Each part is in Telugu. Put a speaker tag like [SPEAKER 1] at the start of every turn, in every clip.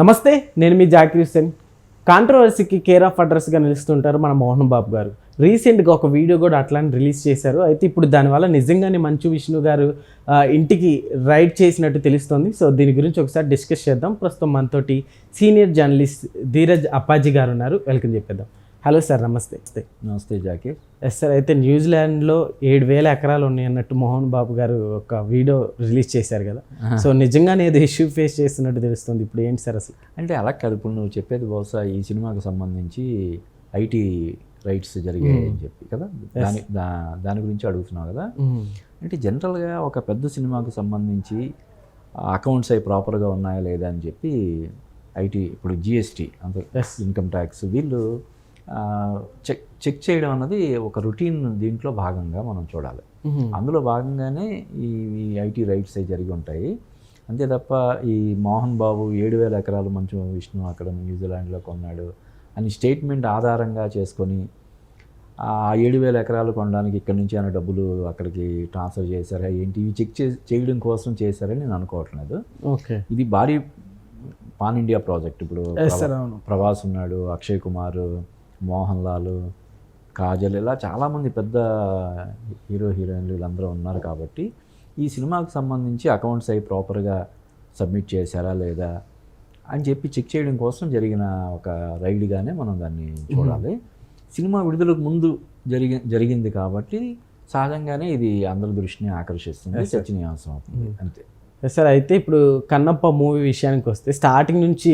[SPEAKER 1] నమస్తే నేను మీ జాకిర్ హుసేన్ కాంట్రవర్సీకి కేర్ ఆఫ్ అడ్రస్గా నిలుస్తుంటారు మన మోహన్ బాబు గారు. రీసెంట్గా ఒక వీడియో కూడా అట్లానే రిలీజ్ చేశారు. అయితే ఇప్పుడు దానివల్ల నిజంగానే మంచు విష్ణు గారు ఇంటికి రైడ్ చేసినట్టు తెలుస్తుంది. సో దీని గురించి ఒకసారి డిస్కస్ చేద్దాం. ప్రస్తుతం మనతోటి సీనియర్ జర్నలిస్ట్ ధీరజ్ అప్పాజీ గారు ఉన్నారు. వెల్కమ్ చెప్పేద్దాం. హలో సార్ నమస్తే.
[SPEAKER 2] నమస్తే జాకీర్
[SPEAKER 1] ఎస్ సార్ అయితే న్యూజిలాండ్లో ఏడు వేల ఎకరాలు ఉన్నాయి అన్నట్టు మోహన్ బాబు గారు ఒక వీడియో రిలీజ్ చేశారు కదా. సో నిజంగానే ఏదో ఇష్యూ ఫేస్ చేస్తున్నట్టు తెలుస్తుంది. ఇప్పుడు ఏంటి సార్ అసలు?
[SPEAKER 2] అంటే అలా కాదు. ఇప్పుడు నువ్వు చెప్పేది బహుశా ఈ సినిమాకి సంబంధించి ఐటీ రైట్స్ జరిగాయి అని చెప్పి కదా. దాని దా దాని గురించి అడుగుతున్నావు కదా. అంటే జనరల్గా ఒక పెద్ద సినిమాకు సంబంధించి అకౌంట్స్ అవి ప్రాపర్గా ఉన్నాయా లేదా అని చెప్పి ఐటీ ఇప్పుడు జిఎస్టీ అంటే. ఇన్కమ్ ట్యాక్స్ వీళ్ళు చెక్ చెక్ చేయడం అన్నది ఒక రొటీన్ దీంట్లో భాగంగా మనం చూడాలి. అందులో భాగంగానే ఈ ఐటీ రైట్స్ అవి జరిగి ఉంటాయి. అంతే తప్ప ఈ మోహన్ బాబు ఏడు వేల ఎకరాలు మంచు విష్ణు అక్కడ న్యూజిలాండ్లో కొన్నాడు అని స్టేట్మెంట్ ఆధారంగా చేసుకొని ఆ ఏడు వేల ఎకరాలు కొనడానికి ఇక్కడ నుంచి ఆయన డబ్బులు అక్కడికి ట్రాన్స్ఫర్ చేశారా ఏంటి? ఇవి చెక్ చేయడం కోసం చేశారని నేను అనుకోవట్లేదు.
[SPEAKER 1] ఓకే.
[SPEAKER 2] ఇది భారీ పాన్ ఇండియా ప్రాజెక్ట్. ఇప్పుడు ప్రభాస్ ఉన్నాడు అక్షయ్ కుమార్ మోహన్ లాల్ కాజల్ ఇలా చాలామంది పెద్ద హీరో హీరోయిన్లు వీళ్ళందరూ ఉన్నారు కాబట్టి ఈ సినిమాకు సంబంధించి అకౌంట్స్ అవి ప్రాపర్గా సబ్మిట్ చేశారా లేదా అని చెప్పి చెక్ చేయడం కోసం జరిగిన ఒక రైడ్గానే మనం దాన్ని చూడాలి. సినిమా విడుదలకు ముందు జరిగి జరిగింది కాబట్టి సహజంగానే ఇది అందరి దృష్టిని ఆకర్షిస్తుంది చర్చనీయాంశం అవుతుంది. అంతే.
[SPEAKER 1] సార్ అయితే ఇప్పుడు కన్నప్ప మూవీ విషయానికి వస్తే స్టార్టింగ్ నుంచి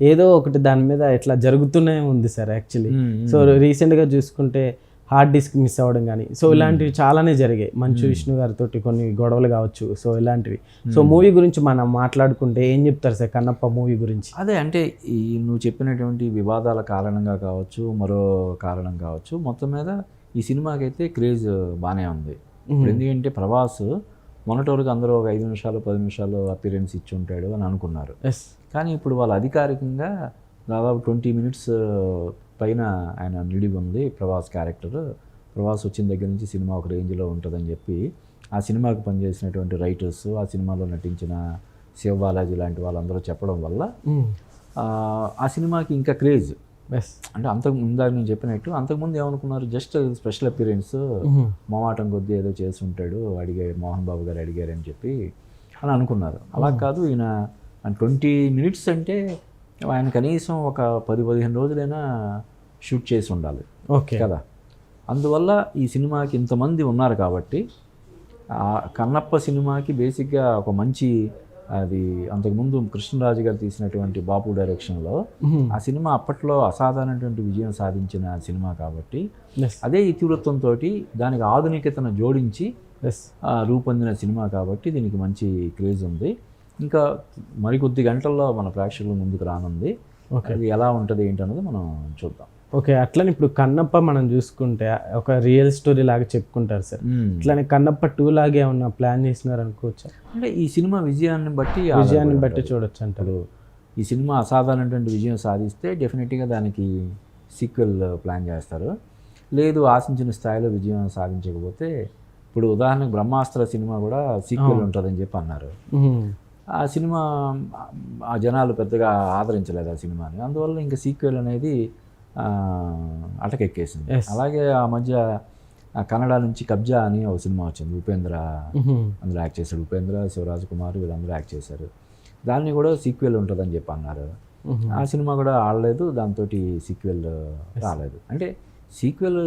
[SPEAKER 1] ఏదో ఒకటి దాని మీద ఇట్లా జరుగుతూనే ఉంది సార్ యాక్చువల్లీ సో రీసెంట్గా చూసుకుంటే హార్డ్ డిస్క్ మిస్ అవ్వడం కానీ సో ఇలాంటివి చాలానే జరిగాయి. మంచు విష్ణు గారితో కొన్ని గొడవలు కావచ్చు సో ఇలాంటివి. సో మూవీ గురించి మనం మాట్లాడుకుంటే ఏం చెప్తారు సార్ కన్నప్ప మూవీ గురించి?
[SPEAKER 2] అదే అంటే ఈ నువ్వు చెప్పినటువంటి వివాదాల కారణంగా కావచ్చు మరో కారణం కావచ్చు మొత్తం మీద ఈ సినిమాకి అయితే క్రేజ్ బాగానే ఉంది. ఎందుకంటే ప్రభాస్ మొన్నటి వరకు అందరూ ఒక ఐదు నిమిషాలు పది నిమిషాలు అపీరెన్స్ ఇచ్చి ఉంటాడు అని అనుకున్నారు.
[SPEAKER 1] ఎస్
[SPEAKER 2] కానీ ఇప్పుడు వాళ్ళు అధికారికంగా దాదాపు ట్వంటీ మినిట్స్ పైన ఆయన నిడివి ఉంది ప్రభాస్ క్యారెక్టర్ ప్రభాస్ వచ్చిన దగ్గర నుంచి సినిమా ఒక రేంజ్లో ఉంటుందని చెప్పి ఆ సినిమాకు పనిచేసినటువంటి రైటర్స్ ఆ సినిమాలో నటించిన శివ బాలాజీ లాంటి వాళ్ళందరూ చెప్పడం వల్ల ఆ, ఆ సినిమాకి ఇంకా క్రేజ్ అంటే అంతకు ముందాక నేను చెప్పినట్టు అంతకుముందు ఏమనుకున్నారు? జస్ట్ స్పెషల్ అపీరెన్స్ మొమాటం కొద్దీ ఏదో చేసి ఉంటాడు అడిగాడు మోహన్ బాబు గారు అడిగారని చెప్పి అని అనుకున్నారు. అలా కాదు ఈయన ట్వంటీ మినిట్స్ అంటే ఆయన కనీసం ఒక పది పదిహేను రోజులైనా షూట్ చేసి ఉండాలి.
[SPEAKER 1] ఓకే.
[SPEAKER 2] కదా? అందువల్ల ఈ సినిమాకి ఇంతమంది ఉన్నారు కాబట్టి కన్నప్ప సినిమాకి బేసిక్గా ఒక మంచి అది అంతకుముందు కృష్ణరాజు గారు తీసినటువంటి బాపు డైరెక్షన్లో ఆ సినిమా అప్పట్లో అసాధారణటువంటి విజయం సాధించిన సినిమా కాబట్టి అదే ఇతివృత్తంతో దానికి ఆధునికతను జోడించి రూపొందిన సినిమా కాబట్టి దీనికి మంచి క్రేజ్ ఉంది. ఇంకా మరికొద్ది గంటల్లో మన ప్రేక్షకుల ముందుకు రానుంది.
[SPEAKER 1] ఓకే
[SPEAKER 2] అది ఎలా ఉంటుంది ఏంటన్నది మనం చూద్దాం.
[SPEAKER 1] ఓకే అట్లనే ఇప్పుడు కన్నప్ప మనం చూసుకుంటే ఒక రియల్ స్టోరీ లాగా చెప్పుకుంటారు సార్. అట్లనే కన్నప్ప టూ లాగే ఏమన్నా ప్లాన్ చేసినారు అనుకోవచ్చా?
[SPEAKER 2] అంటే ఈ సినిమా విజయాన్ని బట్టి
[SPEAKER 1] విజయాన్ని బట్టి. చూడొచ్చు అంటారు.
[SPEAKER 2] ఈ సినిమా అసాధారణటువంటి విజయం సాధిస్తే డెఫినెట్గా దానికి సీక్వెల్ ప్లాన్ చేస్తారు. లేదు ఆశించిన స్థాయిలో విజయం సాధించకపోతే ఇప్పుడు ఉదాహరణకు బ్రహ్మాస్త్ర సినిమా కూడా సీక్వెల్ ఉంటుందని చెప్పి అన్నారు. ఆ సినిమా ఆ జనాలు పెద్దగా ఆదరించలేదు ఆ సినిమాని. అందువల్ల ఇంకా సీక్వెల్ అనేది అటకెక్కేసింది. అలాగే ఆ మధ్య కన్నడ నుంచి కబ్జా అని ఒక సినిమా వచ్చింది. ఉపేంద్ర అందులో యాక్ట్ చేశాడు. ఉపేంద్ర శివరాజ్ కుమార్ వీళ్ళందరూ యాక్ట్ చేశారు. దాన్ని కూడా సీక్వెల్ ఉంటుందని చెప్పి అన్నారు. ఆ సినిమా కూడా ఆడలేదు. దాంతో సీక్వెల్ రాలేదు. అంటే సీక్వెల్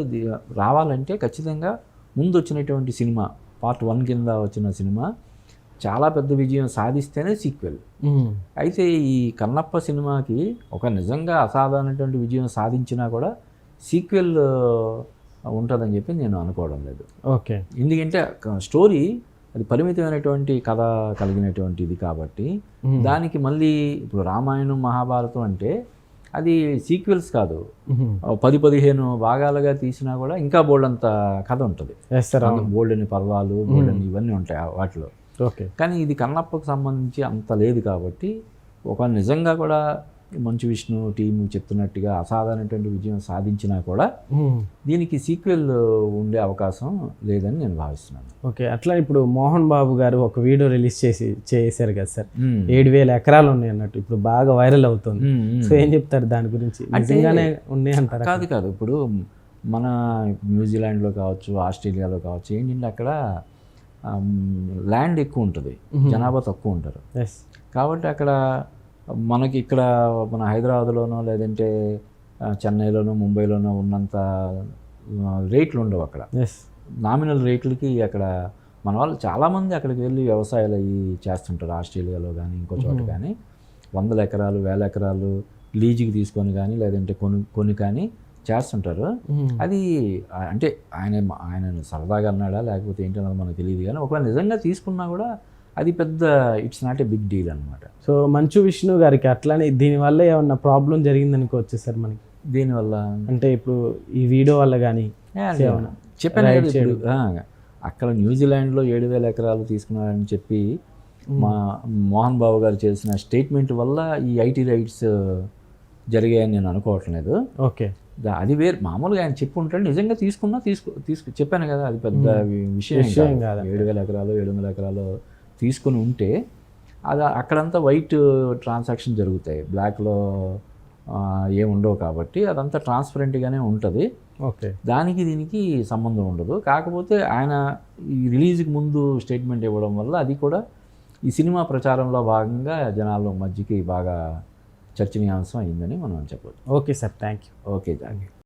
[SPEAKER 2] రావాలంటే ఖచ్చితంగా ముందు వచ్చినటువంటి సినిమా పార్ట్ వన్ కింద వచ్చిన సినిమా చాలా పెద్ద విజయం సాధిస్తేనే సీక్వెల్. అయితే ఈ కన్నప్ప సినిమాకి ఒక నిజంగా అసాధారణటువంటి విజయం సాధించినా కూడా సీక్వెల్ ఉంటుందని చెప్పి నేను అనుకోవడం లేదు.
[SPEAKER 1] ఓకే.
[SPEAKER 2] ఎందుకంటే స్టోరీ అది పరిమితమైనటువంటి కథ కలిగినటువంటి ఇది కాబట్టి దానికి మళ్ళీ ఇప్పుడు రామాయణం మహాభారతం అంటే అది సీక్వెల్స్ కాదు. పది పదిహేను భాగాలుగా తీసినా కూడా ఇంకా బోల్డ్ అంత కథ ఉంటుంది.
[SPEAKER 1] సార్
[SPEAKER 2] బోల్డెని పర్వాలు బోల్డెని ఇవన్నీ ఉంటాయి వాటిలో.
[SPEAKER 1] ఓకే.
[SPEAKER 2] కానీ ఇది కన్నప్పకు సంబంధించి అంత లేదు కాబట్టి ఒక నిజంగా కూడా మంచు విష్ణు టీం చెప్తున్నట్టుగా అసాధారణటువంటి విజయం సాధించినా కూడా. దీనికి సీక్వెల్ ఉండే అవకాశం లేదని నేను భావిస్తున్నాను.
[SPEAKER 1] ఓకే. అట్లా ఇప్పుడు మోహన్ బాబు గారు ఒక వీడియో రిలీజ్ చేసి చేశారు కదా సార్. ఏడు వేల ఎకరాలు ఉన్నాయి అన్నట్టు. ఇప్పుడు బాగా వైరల్ అవుతుంది. సో ఏం చెప్తారు దాని గురించి? నిజంగానే ఉన్నాయి అంటారా?
[SPEAKER 2] కాదు కాదు. ఇప్పుడు మన న్యూజిలాండ్లో కావచ్చు ఆస్ట్రేలియాలో కావచ్చు ఏంటంటే అక్కడ ల్యాండ్ ఎక్కువ ఉంటుంది. జనాభా తక్కువ ఉంటారు. కాబట్టి అక్కడ మనకి ఇక్కడ మన హైదరాబాద్లోనో లేదంటే చెన్నైలోనో ముంబైలోనో ఉన్నంత రేట్లు ఉండవు అక్కడ. నామినల్ రేట్లకి అక్కడ మన వాళ్ళు చాలామంది అక్కడికి వెళ్ళి వ్యవసాయాలు అవి చేస్తుంటారు. ఆస్ట్రేలియాలో కానీ ఇంకో చోట కానీ వందల ఎకరాలు వేల ఎకరాలు లీజుకి తీసుకొని కానీ లేదంటే కొని కొని కానీ చేస్తుంటారు. అది అంటే ఆయన ఆయన సరదాగా అన్నాడా? లేకపోతే ఏంటన్నది మనకు తెలియదు కానీ ఒకవేళ నిజంగా తీసుకున్నా కూడా అది పెద్ద it's not a big deal అనమాట
[SPEAKER 1] సో మంచు విష్ణు గారికి అట్లానే దీనివల్ల ఏమన్నా ప్రాబ్లం జరిగిందనుకోవచ్చు సార్ మనకి?
[SPEAKER 2] దీనివల్ల
[SPEAKER 1] అంటే ఇప్పుడు ఈ వీడియో వల్ల కానీ
[SPEAKER 2] చెప్పాను అక్కడ న్యూజిలాండ్లో ఏడు వేల ఎకరాలు తీసుకున్నారని చెప్పి మా మోహన్ బాబు గారు చేసిన స్టేట్మెంట్ వల్ల ఈ ఐటీ రైట్స్ జరిగాయని నేను అనుకోవట్లేదు.
[SPEAKER 1] ఓకే.
[SPEAKER 2] అది వేరు. మామూలుగా ఆయన చెప్పి ఉంటాడు నిజంగా తీసుకున్నా తీసుకు తీసుకు చెప్పాను కదా అది పెద్ద విషయం
[SPEAKER 1] కాదు.
[SPEAKER 2] ఏడు వేల ఎకరాలు ఏడు వందల ఎకరాలు తీసుకుని ఉంటే అది అక్కడంతా వైట్ ట్రాన్సాక్షన్ జరుగుతాయి. బ్లాక్లో ఏం ఉండవు కాబట్టి అదంతా ట్రాన్స్పరెంట్గానే ఉంటుంది.
[SPEAKER 1] ఓకే.
[SPEAKER 2] దానికి దీనికి సంబంధం ఉండదు. కాకపోతే ఆయన ఈ రిలీజ్కి ముందు స్టేట్మెంట్ ఇవ్వడం వల్ల అది కూడా ఈ సినిమా ప్రచారంలో భాగంగా జనాల మధ్యకి బాగా చర్చనీయాంశం అయిందని మనం చెప్పవచ్చు
[SPEAKER 1] okay sir thank you
[SPEAKER 2] okay thank you